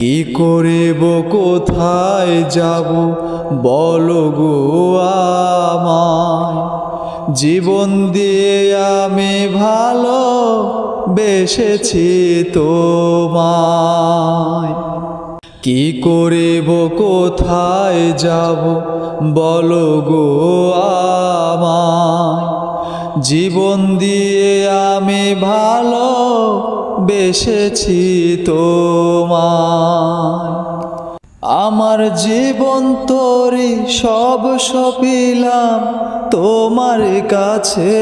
কি করিব, কোথায় যাব বলো গো আমায়। জীবন দিয়ে আমি ভালো বেসেছি তোমায়। কি করিব, কোথায় যাব বলো গো আমায়। জীবন দিয়ে আমি ভালো বেসেছি তোমায়। আমার জীবন তরি সব সপিলাম তোমার কাছে।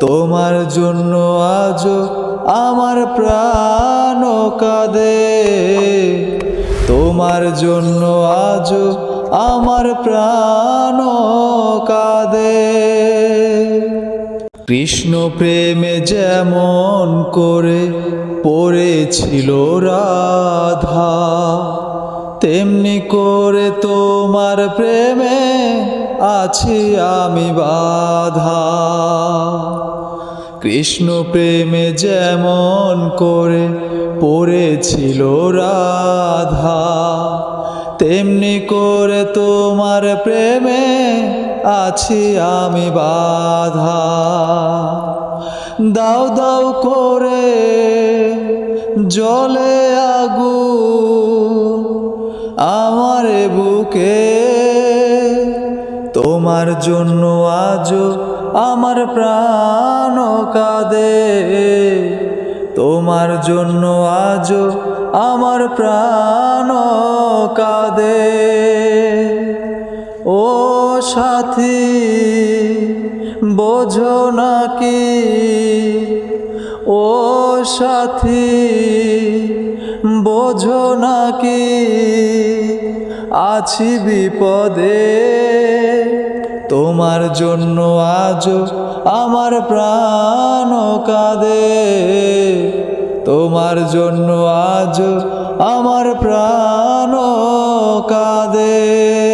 তোমার জন্য আজ আমার প্রাণ কাঁদে। তোমার জন্য আজ আমার প্রাণ কাঁদে। কৃষ্ণ প্রেমে যেমন করে পড়েছিল রাধা, তেমনি করে তোমার প্রেমে আছি আমি বাধা। কৃষ্ণ প্রেমে যেমন করে পড়েছিল রাধা, তেমনি করে তোমার প্রেমে আছি আমি বাধা। দাও দাও করে জলে আগু আমার বুকে। তোমার জন্য আজ আমার প্রাণ কাঁদে। তোমার জন্য আজ আমার প্রাণ কাঁদে। ও সাথী, বোঝো নাকি ও সাথী, বোঝো নাকি আছি বিপদে। তোমার জন্য আজ আমার প্রাণ কাঁদে। তোমার জন্য আজ আমার প্রাণ কাঁদে।